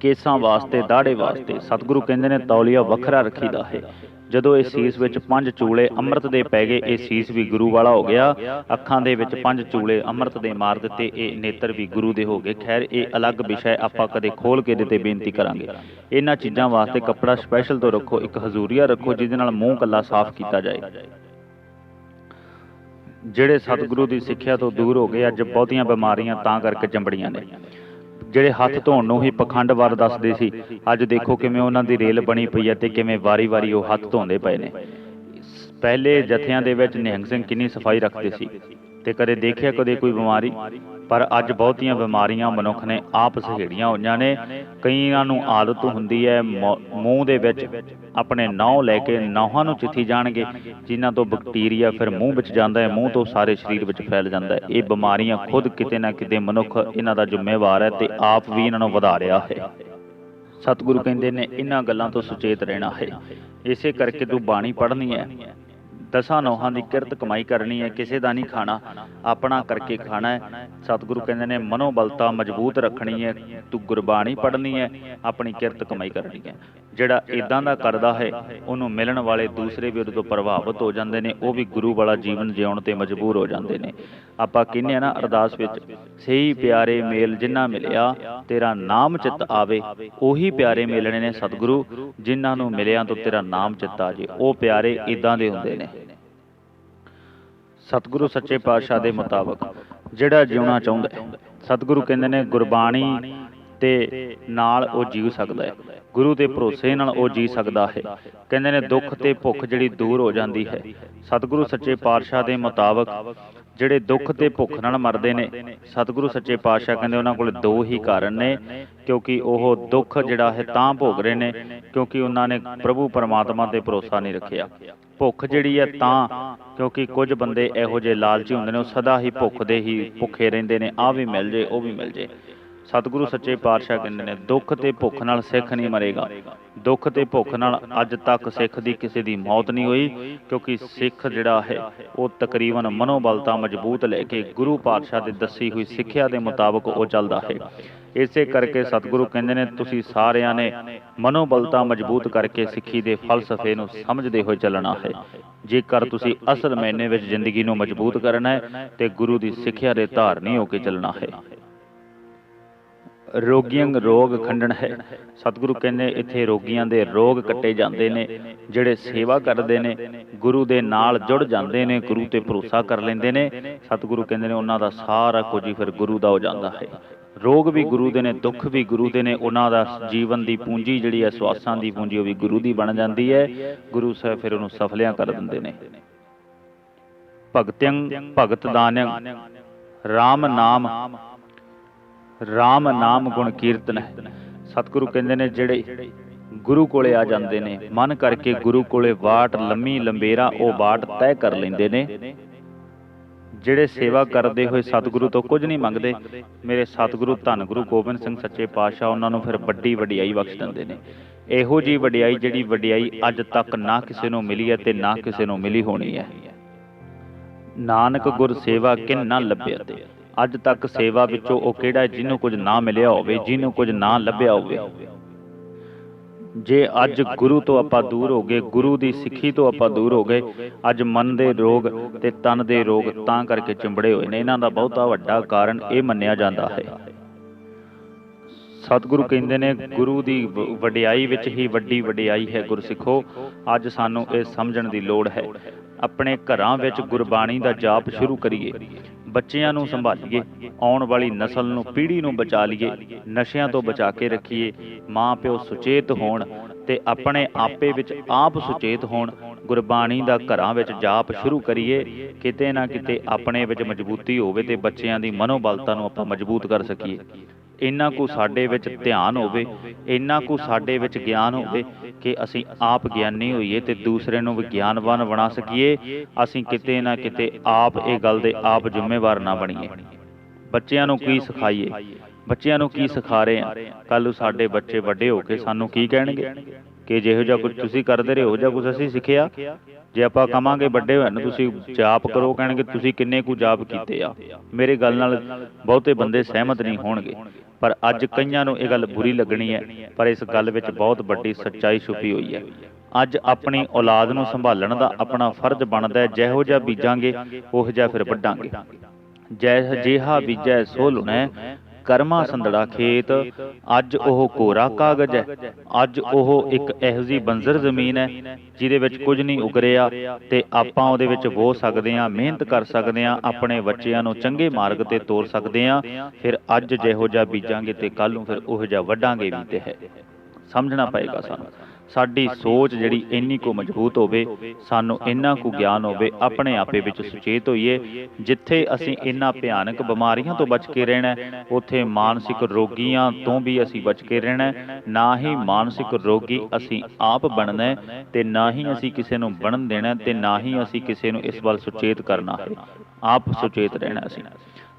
ਕੇਸਾਂ ਵਾਸਤੇ ਦਾੜੇ ਵਾਸਤੇ ਸਤਿਗੁਰੂ ਕਹਿੰਦੇ ਨੇ, ਤੌਲੀਆ ਵੱਖਰਾ ਰੱਖੀਦਾ ਹੈ। ਜਦੋਂ ਇਹ ਸੀਸ ਵਿੱਚ ਪੰਜ ਚੂਲੇ ਅੰਮ੍ਰਿਤ ਦੇ ਪੈ ਗਏ, ਇਹ ਸੀਸ ਵੀ ਗੁਰੂ ਵਾਲਾ ਹੋ ਗਿਆ। ਅੱਖਾਂ ਦੇ ਵਿੱਚ ਪੰਜ ਚੂਲੇ ਅੰਮ੍ਰਿਤ ਦੇ ਮਾਰ ਦਿੱਤੇ, ਇਹ ਨੇਤਰ ਵੀ ਗੁਰੂ ਦੇ ਹੋ ਗਏ। ਖੈਰ, ਇਹ ਅਲੱਗ ਵਿਸ਼ਾ ਆਪਾਂ ਕਦੇ ਖੋਲ ਕੇ ਦਿੱਤੇ, ਬੇਨਤੀ ਕਰਾਂਗੇ। ਇਹਨਾਂ ਚੀਜ਼ਾਂ ਵਾਸਤੇ ਕੱਪੜਾ ਸਪੈਸ਼ਲ ਤੋਂ ਰੱਖੋ, ਇੱਕ ਹਜ਼ੂਰੀਆ ਰੱਖੋ, ਜਿਹਦੇ ਨਾਲ ਮੂੰਹ ਕੱਲਾ ਸਾਫ਼ ਕੀਤਾ ਜਾਏ। ਜਿਹੜੇ ਸਤਿਗੁਰੂ ਦੀ ਸਿੱਖਿਆ ਤੋਂ ਦੂਰ ਹੋ ਗਏ, ਅੱਜ ਬਹੁਤੀਆਂ ਬਿਮਾਰੀਆਂ ਤਾਂ ਕਰਕੇ ਚੰਬੜੀਆਂ ਨੇ। ਜਿਹੜੇ ਹੱਥ ਧੋਣ ਨੂੰ ਹੀ ਪਖੰਡਵਾਰ ਦੱਸਦੇ ਸੀ। ਅੱਜ ਦੇਖੋ ਕਿਵੇਂ ਉਹਨਾਂ ਦੀ ਰੇਲ ਬਣੀ ਪਈ ਹੈ ਤੇ ਕਿਵੇਂ ਵਾਰੀ-ਵਾਰੀ ਉਹ ਹੱਥ ਧੋਂਦੇ ਪਏ ਨੇ। ਪਹਿਲੇ ਜਥਿਆਂ ਦੇ ਵਿੱਚ ਨਿਹੰਗ ਸਿੰਘ ਕਿੰਨੀ ਸਫ਼ਾਈ ਰੱਖਦੇ ਸੀ। ਤੇ ਕਦੇ ਦੇਖਿਆ ਕਦੇ ਕੋਈ ਬਿਮਾਰੀ। ਪਰ ਅੱਜ ਬਹੁਤੀਆਂ ਬਿਮਾਰੀਆਂ ਮਨੁੱਖ ਨੇ ਆਪ ਸਹੇੜੀਆਂ ਹੋਈਆਂ ਨੇ। ਕਈਆਂ ਨੂੰ ਆਦਤ ਹੁੰਦੀ ਹੈ ਮੂੰਹ ਦੇ ਵਿੱਚ ਆਪਣੇ ਨਹੁੰ ਲੈ ਕੇ ਨਹੁੰਾਂ ਨੂੰ ਚਿੱਥੀ ਜਾਣਗੇ ਜਿਨ੍ਹਾਂ ਤੋਂ ਬੈਕਟੀਰੀਆ ਫਿਰ ਮੂੰਹ ਵਿੱਚ ਜਾਂਦਾ ਹੈ ਮੂੰਹ ਤੋਂ ਸਾਰੇ ਸਰੀਰ ਵਿੱਚ ਫੈਲ ਜਾਂਦਾ ਹੈ। ਇਹ ਬਿਮਾਰੀਆਂ ਖੁਦ ਕਿਤੇ ਨਾ ਕਿਤੇ ਮਨੁੱਖ ਇਹਨਾਂ ਦਾ ਜ਼ਿੰਮੇਵਾਰ ਹੈ ਤੇ ਆਪ ਵੀ ਇਹਨਾਂ ਨੂੰ ਵਧਾ ਰਿਹਾ ਹੈ। ਸਤਿਗੁਰੂ ਕਹਿੰਦੇ ਨੇ ਇਹਨਾਂ ਗੱਲਾਂ ਤੋਂ ਸੁਚੇਤ ਰਹਿਣਾ ਹੈ। ਇਸੇ ਕਰਕੇ ਤੂੰ ਬਾਣੀ ਪੜ੍ਹਨੀ ਹੈ। ਦਸਾਂ ਨੌਹਾਂ ਦੀ ਕਿਰਤ ਕਮਾਈ ਕਰਨੀ ਹੈ, ਕਿਸੇ ਦਾ ਨਹੀਂ ਖਾਣਾ। ਆਪਣਾ ਕਰਕੇ ਖਾਣਾ ਹੈ। ਸਤਿਗੁਰੂ ਕਹਿੰਦੇ ਨੇ, ਮਨੋਬਲਤਾ ਮਜ਼ਬੂਤ ਰੱਖਣੀ ਹੈ, ਤੂੰ ਗੁਰਬਾਣੀ ਪੜ੍ਹਨੀ ਹੈ, ਆਪਣੀ ਕਿਰਤ ਕਮਾਈ ਕਰਨੀ ਹੈ। ਜਿਹੜਾ ਇਦਾਂ ਦਾ ਕਰਦਾ ਹੈ, ਉਹਨੂੰ ਮਿਲਣ ਵਾਲੇ ਦੂਸਰੇ ਵੀ ਉਹਦੇ ਤੋਂ ਪ੍ਰਭਾਵਿਤ ਹੋ ਜਾਂਦੇ ਨੇ, ਉਹ ਵੀ ਗੁਰੂ ਵਾਲਾ ਜੀਵਨ ਜਿਉਣ ਤੇ ਮਜਬੂਰ ਹੋ ਜਾਂਦੇ ਨੇ। ਆਪਾਂ ਕਹਿੰਦੇ ਆ ਨਾ, ਅਰਦਾਸ ਵਿੱਚ, ਸਹੀ ਪਿਆਰੇ ਮੇਲ ਜਿਨ੍ਹਾਂ ਮਿਲਿਆ, ਤੇਰਾ ਨਾਮ ਚਿੱਤ ਆਵੇ, ਉਹੀ ਪਿਆਰੇ ਮਿਲਣੇ ਨੇ ਸਤਿਗੁਰੂ, ਜਿਨ੍ਹਾਂ ਨੂੰ ਮਿਲਿਆ ਤੋਂ ਤੇਰਾ ਨਾਮ ਚਿੱਤ ਆ ਜੇ। ਉਹ ਪਿਆਰੇ ਇਦਾਂ ਦੇ ਹੁੰਦੇ ਨੇ। ਸਤਿਗੁਰੂ ਸੱਚੇ ਪਾਤਸ਼ਾਹ ਦੇ ਮੁਤਾਬਕ, ਜਿਹੜਾ ਜਿਉਣਾ ਚਾਹੁੰਦਾ ਹੈ। ਸਤਿਗੁਰੂ ਕਹਿੰਦੇ ਨੇ, ਗੁਰਬਾਣੀ ਤੇ ਨਾਲ ਉਹ ਜੀਵ ਸਕਦਾ ਹੈ। ਗੁਰੂ ਦੇ ਭਰੋਸੇ ਨਾਲ ਉਹ ਜੀ ਸਕਦਾ ਹੈ। ਕਹਿੰਦੇ ਨੇ, ਦੁੱਖ ਤੇ ਭੁੱਖ ਜਿਹੜੀ ਦੂਰ ਹੋ ਜਾਂਦੀ ਹੈ। ਸਤਿਗੁਰੂ ਸੱਚੇ ਪਾਤਸ਼ਾਹ ਦੇ ਮੁਤਾਬਕ ਜਿਹੜੇ ਦੁੱਖ ਤੇ ਭੁੱਖ ਨਾਲ ਮਰਦੇ ਨੇ, ਸਤਿਗੁਰੂ ਸੱਚੇ ਪਾਤਸ਼ਾਹ ਕਹਿੰਦੇ ਉਹਨਾਂ ਕੋਲ ਦੋ ਹੀ ਕਾਰਨ ਨੇ, ਕਿਉਂਕਿ ਉਹ ਦੁੱਖ ਜਿਹੜਾ ਹੈ ਤਾਂ ਭੋਗ ਰਹੇ ਨੇ, ਕਿਉਂਕਿ ਉਹਨਾਂ ਨੇ ਪ੍ਰਭੂ ਪਰਮਾਤਮਾ ਤੇ ਭਰੋਸਾ ਨਹੀਂ ਰੱਖਿਆ। ਭੁੱਖ ਜਿਹੜੀ ਹੈ ਤਾਂ, ਕਿਉਂਕਿ ਕੁਝ ਬੰਦੇ ਇਹੋ ਜਿਹੇ ਲਾਲਚੀ ਹੁੰਦੇ ਨੇ, ਉਹ ਸਦਾ ਹੀ ਭੁੱਖ ਦੇ ਹੀ ਭੁੱਖੇ ਰਹਿੰਦੇ ਨੇ ਆ ਵੀ ਮਿਲ ਜੇ, ਉਹ ਵੀ ਮਿਲ ਜੇ। ਸਤਿਗੁਰੂ ਸੱਚੇ ਪਾਤਸ਼ਾਹ ਕਹਿੰਦੇ ਨੇ, ਦੁੱਖ ਤੇ ਭੁੱਖ ਨਾਲ ਸਿੱਖ ਨਹੀਂ ਮਰੇਗਾ। ਦੁੱਖ ਤੇ ਭੁੱਖ ਨਾਲ ਅੱਜ ਤੱਕ ਸਿੱਖ ਦੀ ਕਿਸੇ ਦੀ ਮੌਤ ਨਹੀਂ ਹੋਈ, ਕਿਉਂਕਿ ਸਿੱਖ ਜਿਹੜਾ ਹੈ, ਉਹ ਤਕਰੀਬਨ ਮਨੋਬਲਤਾ ਮਜ਼ਬੂਤ ਲੈ ਕੇ ਗੁਰੂ ਪਾਤਸ਼ਾਹ ਦੇ ਦੱਸੀ ਹੋਈ ਸਿੱਖਿਆ ਦੇ ਮੁਤਾਬਕ ਉਹ ਚੱਲਦਾ ਹੈ। ਇਸੇ ਕਰਕੇ ਸਤਿਗੁਰੂ ਕਹਿੰਦੇ ਨੇ, ਤੁਸੀਂ ਸਾਰਿਆਂ ਨੇ ਮਨੋਬਲਤਾ ਮਜ਼ਬੂਤ ਕਰਕੇ ਸਿੱਖੀ ਦੇ ਫਲਸਫੇ ਨੂੰ ਸਮਝਦੇ ਹੋਏ ਚੱਲਣਾ ਹੈ। ਜੇਕਰ ਤੁਸੀਂ ਅਸਲ ਮੈਨੇ ਵਿੱਚ ਜ਼ਿੰਦਗੀ ਨੂੰ ਮਜ਼ਬੂਤ ਕਰਨਾ ਹੈ, ਤੇ ਗੁਰੂ ਦੀ ਸਿੱਖਿਆ ਦੇ ਧਾਰਨੀ ਹੋ ਕੇ ਚੱਲਣਾ ਹੈ। ਰੋਗੀਆਂ ਰੋਗ ਖੰਡਣ ਹੈ। ਸਤਿਗੁਰੂ ਕਹਿੰਦੇ ਇੱਥੇ ਰੋਗੀਆਂ ਦੇ ਰੋਗ ਕੱਟੇ ਜਾਂਦੇ ਨੇ, ਜਿਹੜੇ ਸੇਵਾ ਕਰਦੇ ਨੇ, ਗੁਰੂ ਦੇ ਨਾਲ ਜੁੜ ਜਾਂਦੇ ਨੇ, ਗੁਰੂ ਤੇ ਭਰੋਸਾ ਕਰ ਲੈਂਦੇ ਨੇ। ਸਤਿਗੁਰੂ ਕਹਿੰਦੇ ਨੇ ਉਹਨਾਂ ਦਾ ਸਾਰਾ ਕੁਝ ਹੀ ਫਿਰ ਗੁਰੂ ਦਾ ਹੋ ਜਾਂਦਾ ਹੈ। ਰੋਗ ਵੀ ਗੁਰੂ ਦੇ ਨੇ, ਦੁੱਖ ਵੀ ਗੁਰੂ ਦੇ ਨੇ, ਉਹਨਾਂ ਦਾ ਜੀਵਨ ਦੀ ਪੂੰਜੀ ਜਿਹੜੀ ਹੈ, ਸਵਾਸਾਂ ਦੀ ਪੂੰਜੀ ਉਹ ਵੀ ਗੁਰੂ ਦੀ ਬਣ ਜਾਂਦੀ ਹੈ। ਗੁਰੂ ਸਾਹਿਬ ਫਿਰ ਉਹਨੂੰ ਸਫਲਿਆਂ ਕਰ ਦਿੰਦੇ ਨੇ। ਭਗਤਿੰ ਭਗਤ ਦਾਨਿੰ RAM ਨਾਮ RAM ਨਾਮ ਗੁਣ ਕੀਰਤਨ ਹੈ। ਸਤਿਗੁਰੂ ਕਹਿੰਦੇ ਨੇ ਜਿਹੜੇ ਗੁਰੂ ਕੋਲੇ ਆ ਜਾਂਦੇ ਨੇ, ਮਨ ਕਰਕੇ ਗੁਰੂ ਕੋਲੇ ਬਾਟ ਲੰਮੀ ਲੰਬੇਰਾ ਉਹ ਬਾਟ ਤੈਅ ਕਰ ਲੈਂਦੇ ਨੇ। ਜਿਹੜੇ ਸੇਵਾ ਕਰਦੇ ਹੋਏ ਸਤਿਗੁਰੂ ਤੋਂ ਕੁਝ ਨਹੀਂ ਮੰਗਦੇ, ਮੇਰੇ ਸਤਿਗੁਰੂ ਧੰਨ ਗੁਰੂ ਗੋਬਿੰਦ ਸਿੰਘ ਸੱਚੇ ਪਾਤਸ਼ਾਹ ਉਹਨਾਂ ਨੂੰ ਫਿਰ ਵੱਡੀ ਵਡਿਆਈ ਬਖਸ਼ ਦਿੰਦੇ ਨੇ। ਇਹੋ ਜੀ ਵਡਿਆਈ ਜਿਹੜੀ ਵਡਿਆਈ ਅੱਜ ਤੱਕ ਨਾ ਕਿਸੇ ਨੂੰ ਮਿਲੀ ਹੈ ਤੇ ਨਾ ਕਿਸੇ ਨੂੰ ਮਿਲੀ ਹੋਣੀ ਹੈ। ਨਾਨਕ ਗੁਰ ਸੇਵਾ ਕਿੰਨਾ ਲੱਭਿਆ ਤੇ। ਅੱਜ ਤੱਕ ਸੇਵਾ ਵਿੱਚੋਂ ਉਹ ਕਿਹੜਾ ਜਿਹਨੂੰ ਕੁਝ ਨਾ ਮਿਲਿਆ ਹੋਵੇ, ਜਿਹਨੂੰ ਕੁਝ ਨਾ ਲੱਭਿਆ ਹੋਵੇ। ਜੇ ਅੱਜ ਗੁਰੂ ਤੋਂ ਆਪਾਂ ਦੂਰ ਹੋ ਗਏ, ਗੁਰੂ ਦੀ ਸਿੱਖੀ ਤੋਂ ਆਪਾਂ ਦੂਰ ਹੋ ਗਏ, ਅੱਜ ਮਨ ਦੇ ਰੋਗ ਤੇ ਤਨ ਦੇ ਰੋਗ ਤਾਂ ਕਰਕੇ ਚਿੰਬੜੇ ਹੋਏ ਨੇ, ਇਹਨਾਂ ਦਾ ਬਹੁਤਾ ਵੱਡਾ ਕਾਰਨ ਇਹ ਮੰਨਿਆ ਜਾਂਦਾ ਹੈ। ਸਤਿਗੁਰੂ ਕਹਿੰਦੇ ਨੇ, ਗੁਰੂ ਦੀ ਵਡਿਆਈ ਵਿੱਚ ਹੀ ਵੱਡੀ ਵਡਿਆਈ ਹੈ, ਗੁਰਸਿੱਖੋ, ਅੱਜ ਸਾਨੂੰ ਇਹ ਸਮਝਣ ਦੀ ਲੋੜ ਹੈ। ਆਪਣੇ ਘਰਾਂ ਵਿੱਚ ਗੁਰਬਾਣੀ ਦਾ ਜਾਪ ਸ਼ੁਰੂ ਕਰੀਏ। ਬੱਚਿਆਂ ਨੂੰ ਸੰਭਾਲੀਏ ਆਉਣ ਵਾਲੀ ਨਸਲ ਨੂੰ ਪੀੜ੍ਹੀ ਨੂੰ ਬਚਾ ਲਈਏ ਨਸ਼ਿਆਂ ਤੋਂ ਬਚਾ ਕੇ ਰੱਖੀਏ ਮਾਂ ਪਿਓ ਸੁਚੇਤ ਹੋਣ ਤੇ ਆਪਣੇ ਆਪੇ ਵਿੱਚ ਆਪ ਸੁਚੇਤ ਹੋਣ ਗੁਰਬਾਣੀ ਦਾ ਘਰਾਂ ਵਿੱਚ ਜਾਪ ਸ਼ੁਰੂ ਕਰੀਏ ਕਿਤੇ ਨਾ ਕਿਤੇ ਆਪਣੇ ਵਿੱਚ ਮਜ਼ਬੂਤੀ ਹੋਵੇ ਤੇ ਬੱਚਿਆਂ ਦੀ ਮਨੋਬਲਤਾ ਨੂੰ ਆਪਾਂ ਮਜ਼ਬੂਤ ਕਰ ਸਕੀਏ। ਇੰਨਾ ਕੁ ਸਾਡੇ ਵਿੱਚ ਧਿਆਨ ਹੋਵੇ ਇੰਨਾ ਕੁ ਸਾਡੇ ਵਿੱਚ ਗਿਆਨ ਹੋਵੇ ਕਿ ਅਸੀਂ ਆਪ ਗਿਆਨੀ ਹੋਈਏ ਤੇ ਦੂਸਰੇ ਨੂੰ ਵਿਗਿਆਨਵਾਨ ਬਣਾ ਸਕੀਏ। ਅਸੀਂ ਕਿਤੇ ਨਾ ਕਿਤੇ ਆਪ ਇਹ ਗੱਲ ਦੇ ਆਪ ਜ਼ਿੰਮੇਵਾਰ ਨਾ ਬਣੀਏ। ਬੱਚਿਆਂ ਨੂੰ ਕੀ ਸਿਖਾਈਏ? ਬੱਚਿਆਂ ਨੂੰ ਕੀ ਸਿਖਾ ਰਹੇ ਆ? ਕੱਲ ਨੂੰ ਸਾਡੇ ਬੱਚੇ ਵੱਡੇ ਹੋ ਕੇ ਸਾਨੂੰ ਕੀ ਕਹਿਣਗੇ? ਕਿ ਜਿਹੋ ਜਿਹਾ ਕੁਝ ਤੁਸੀਂ ਕਰਦੇ ਰਹੇ ਹੋ ਜਿਹਾ ਕੁਝ ਅਸੀਂ ਸਿੱਖਿਆ। ਜੇ ਆਪਾਂ ਕਵਾਂਗੇ ਵੱਡੇ ਹੋਏ ਨੂੰ ਤੁਸੀਂ ਜਾਪ ਕਰੋ ਕਹਿਣਗੇ ਤੁਸੀਂ ਕਿੰਨੇ ਕੁ ਜਾਪ ਕੀਤੇ ਆ? ਮੇਰੇ ਗੱਲ ਨਾਲ ਬਹੁਤੇ ਬੰਦੇ ਸਹਿਮਤ ਨਹੀਂ ਹੋਣਗੇ ਪਰ ਅੱਜ ਕਈਆਂ ਨੂੰ ਇਹ ਗੱਲ ਬੁਰੀ ਲੱਗਣੀ ਹੈ, ਪਰ ਇਸ ਗੱਲ ਵਿੱਚ ਬਹੁਤ ਵੱਡੀ ਸੱਚਾਈ ਛੁਪੀ ਹੋਈ ਹੈ। ਅੱਜ ਆਪਣੀ ਔਲਾਦ ਨੂੰ ਸੰਭਾਲਣ ਦਾ ਆਪਣਾ ਫਰਜ਼ ਬਣਦਾ ਹੈ, ਜਿਹੋ ਜਿਹਾ ਬੀਜਾਂਗੇ, ਉਹ ਜਿਹਾ ਫਿਰ ਵੱਢਾਂਗੇ। ਜੈ ਜਿਹਾ ਬੀਜੈ, ਸੋ ਲੁਣੈ ਕਰਮਾ ਸੰਦੜਾ ਖੇਤ, ਅੱਜ ਉਹ ਕੋਰਾ ਕਾਗਜ਼ ਹੈ। ਅੱਜ ਉਹ ਇੱਕ ਇਹੋ ਜਿਹੀ ਬੰਜ਼ਰ ਜ਼ਮੀਨ ਹੈ, ਜਿਹਦੇ ਵਿੱਚ ਕੁਝ ਨਹੀਂ ਉਗ ਰਿਹਾ ਤੇ ਆਪਾਂ ਉਹਦੇ ਵਿੱਚ ਬੋ ਸਕਦੇ ਹਾਂ, ਮਿਹਨਤ ਕਰ ਸਕਦੇ ਹਾਂ, ਆਪਣੇ ਬੱਚਿਆਂ ਨੂੰ ਚੰਗੇ ਮਾਰਗ ਤੇ ਤੋਰ ਸਕਦੇ ਹਾਂ। ਫਿਰ ਅੱਜ ਜਿਹੋ ਜਿਹਾ ਬੀਜਾਂਗੇ ਤੇ ਕੱਲ ਨੂੰ ਫਿਰ ਉਹ ਜਿਹਾ ਵੱਢਾਂਗੇ ਵੀ ਤੇ ਹੈ। ਸਮਝਣਾ ਪਏਗਾ ਸਾਨੂੰ। ਸਾਡੀ ਸੋਚ ਜਿਹੜੀ ਇੰਨੀ ਕੋ ਮਜ਼ਬੂਤ ਹੋਵੇ ਸਾਨੂੰ ਇੰਨਾ ਕੁ ਗਿਆਨ ਹੋਵੇ ਆਪਣੇ ਆਪੇ ਵਿੱਚ ਸੁਚੇਤ ਹੋਈਏ ਜਿੱਥੇ ਅਸੀਂ ਇੰਨਾ ਭਿਆਨਕ ਬਿਮਾਰੀਆਂ ਤੋਂ ਬਚ ਕੇ ਰਹਿਣਾ ਉੱਥੇ ਮਾਨਸਿਕ ਰੋਗੀਆਂ ਤੋਂ ਵੀ ਅਸੀਂ ਬਚ ਕੇ ਰਹਿਣਾ। ਨਾ ਹੀ ਮਾਨਸਿਕ ਰੋਗੀ ਅਸੀਂ ਆਪ ਬਣਨਾ ਤੇ ਨਾ ਹੀ ਅਸੀਂ ਕਿਸੇ ਨੂੰ ਬਣਨ ਦੇਣਾ ਤੇ ਨਾ ਹੀ ਅਸੀਂ ਕਿਸੇ ਨੂੰ ਇਸ ਵੱਲ ਸੁਚੇਤ ਕਰਨਾ ਹੈ। ਆਪ ਸੁਚੇਤ ਰਹਿਣਾ ਅਸੀਂ।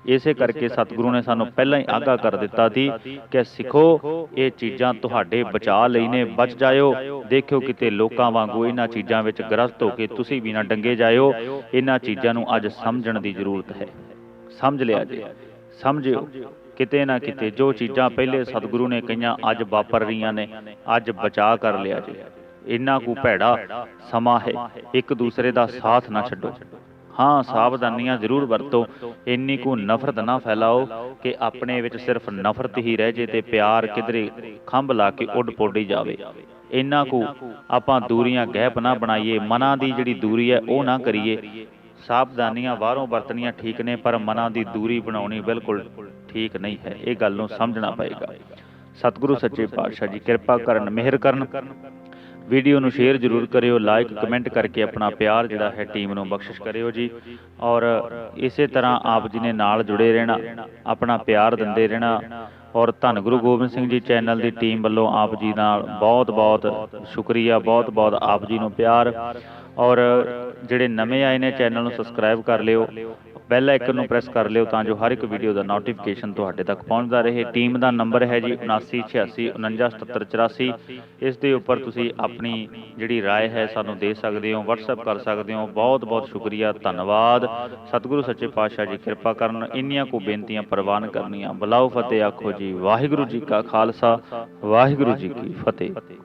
ਇਸੇ ਕਰਕੇ ਸਤਿਗੁਰੂ ਨੇ ਸਾਨੂੰ ਪਹਿਲਾਂ ਹੀ ਆਗਾਹ ਕਰ ਦਿੱਤਾ ਸੀ ਕਿ ਸਿੱਖੋ ਇਹ ਚੀਜ਼ਾਂ ਤੁਹਾਡੇ ਬਚਾਅ ਲਈ ਨੇ ਬਚ ਜਾਇਓ। ਦੇਖਿਓ ਕਿਤੇ ਲੋਕਾਂ ਵਾਂਗੂ ਇਹਨਾਂ ਚੀਜ਼ਾਂ ਵਿੱਚ ਗ੍ਰਸਤ ਹੋ ਕੇ ਤੁਸੀਂ ਵੀ ਨਾ ਡੰਗੇ ਜਾਇਓ। ਇਹਨਾਂ ਚੀਜ਼ਾਂ ਨੂੰ ਅੱਜ ਸਮਝਣ ਦੀ ਜ਼ਰੂਰਤ ਹੈ। ਸਮਝ ਲਿਆ ਜੀ। ਸਮਝਿਓ। ਕਿਤੇ ਨਾ ਕਿਤੇ ਜੋ ਚੀਜ਼ਾਂ ਪਹਿਲੇ ਸਤਿਗੁਰੂ ਨੇ ਕਈਆਂ ਅੱਜ ਵਾਪਰ ਰਹੀਆਂ ਨੇ। ਅੱਜ ਬਚਾ ਕਰ ਲਿਆ ਜੀ। ਇੰਨਾ ਕੁ ਭੈੜਾ ਸਮਾਂ ਹੈ। ਇੱਕ ਦੂਸਰੇ ਦਾ ਸਾਥ ਨਾ ਛੱਡੋ। ਹਾਂ ਸਾਵਧਾਨੀਆਂ ਜ਼ਰੂਰ ਵਰਤੋ। ਇੰਨੀ ਕੁ ਨਫ਼ਰਤ ਨਾ ਫੈਲਾਓ ਕਿ ਆਪਣੇ ਵਿੱਚ ਸਿਰਫ ਨਫ਼ਰਤ ਹੀ ਰਹਿ ਜੇ ਤੇ ਪਿਆਰ ਕਿਧਰੇ ਖੰਭ ਲਾ ਕੇ ਉੱਡ ਪੋਡੀ ਜਾਵੇ। ਇੰਨਾ ਕੁ ਆਪਾਂ ਦੂਰੀਆਂ ਗਹਿਪ ਨਾ ਬਣਾਈਏ ਮਨਾਂ ਦੀ ਜਿਹੜੀ ਦੂਰੀ ਹੈ ਉਹ ਨਾ ਕਰੀਏ। ਸਾਵਧਾਨੀਆਂ ਬਾਹਰੋਂ ਵਰਤਣੀਆਂ ਠੀਕ ਨੇ ਪਰ ਮਨਾਂ ਦੀ ਦੂਰੀ ਬਣਾਉਣੀ ਬਿਲਕੁਲ ਠੀਕ ਨਹੀਂ ਹੈ। ਇਹ ਗੱਲ ਨੂੰ ਸਮਝਣਾ ਪਏਗਾ। ਸਤਿਗੁਰੂ ਸੱਚੇ ਪਾਤਸ਼ਾਹ ਜੀ ਕਿਰਪਾ ਕਰਨ। ਮਿਹਰ ਕਰਨ। ਵੀਡੀਓ ਨੂੰ ਸ਼ੇਅਰ ਜ਼ਰੂਰ ਕਰਿਓ ਲਾਈਕ ਕਮੈਂਟ ਕਰਕੇ ਆਪਣਾ ਪਿਆਰ ਜਿਹੜਾ ਹੈ ਟੀਮ ਨੂੰ ਬਖਸ਼ਿਸ਼ ਕਰਿਓ ਜੀ। ਔਰ ਇਸੇ ਤਰ੍ਹਾਂ ਆਪ ਜੀ ਨੇ ਨਾਲ ਜੁੜੇ ਰਹਿਣਾ, ਆਪਣਾ ਪਿਆਰ ਦਿੰਦੇ ਰਹਿਣਾ। ਔਰ ਧੰਨ ਗੁਰੂ ਗੋਬਿੰਦ ਸਿੰਘ ਜੀ ਚੈਨਲ ਦੀ ਟੀਮ ਵੱਲੋਂ ਆਪ ਜੀ ਨਾਲ ਬਹੁਤ ਬਹੁਤ ਸ਼ੁਕਰੀਆ ਬਹੁਤ ਬਹੁਤ ਆਪ ਜੀ ਨੂੰ ਪਿਆਰ। ਔਰ ਜਿਹੜੇ ਨਵੇਂ ਆਏ ਨੇ ਚੈਨਲ ਨੂੰ ਸਬਸਕ੍ਰਾਈਬ ਕਰ ਲਿਓ। ਬੈਲ ਆਈਕਨ ਨੂੰ ਪ੍ਰੈਸ ਕਰ ਲਿਓ ਤਾਂ ਜੋ ਹਰ ਇੱਕ ਵੀਡੀਓ ਦਾ ਨੋਟੀਫਿਕੇਸ਼ਨ ਤੁਹਾਡੇ ਤੱਕ ਪਹੁੰਚਦਾ ਰਹੇ ਟੀਮ ਦਾ ਨੰਬਰ ਹੈ ਜੀ 7986499784 ਇਸ ਦੇ ਉੱਪਰ ਤੁਸੀਂ ਆਪਣੀ ਜਿਹੜੀ رائے ਹੈ ਸਾਨੂੰ ਦੇ ਸਕਦੇ ਹੋ WhatsApp ਕਰ ਸਕਦੇ ਹੋ ਬਹੁਤ ਬਹੁਤ ਸ਼ੁਕਰੀਆ ਧੰਨਵਾਦ ਸਤਿਗੁਰੂ ਸੱਚੇ ਪਾਤਸ਼ਾਹ ਜੀ ਕਿਰਪਾ ਕਰਨ ਇੰਨੀਆਂ ਕੋ ਬੇਨਤੀਆਂ ਪ੍ਰਵਾਨ ਕਰਨੀਆਂ ਬਲਾਓ ਫਤਿਹ ਆਖੋ ਜੀ ਵਾਹਿਗੁਰੂ ਜੀ ਕਾ ਖਾਲਸਾ ਵਾਹਿਗੁਰੂ ਜੀ ਕੀ ਫਤਿਹ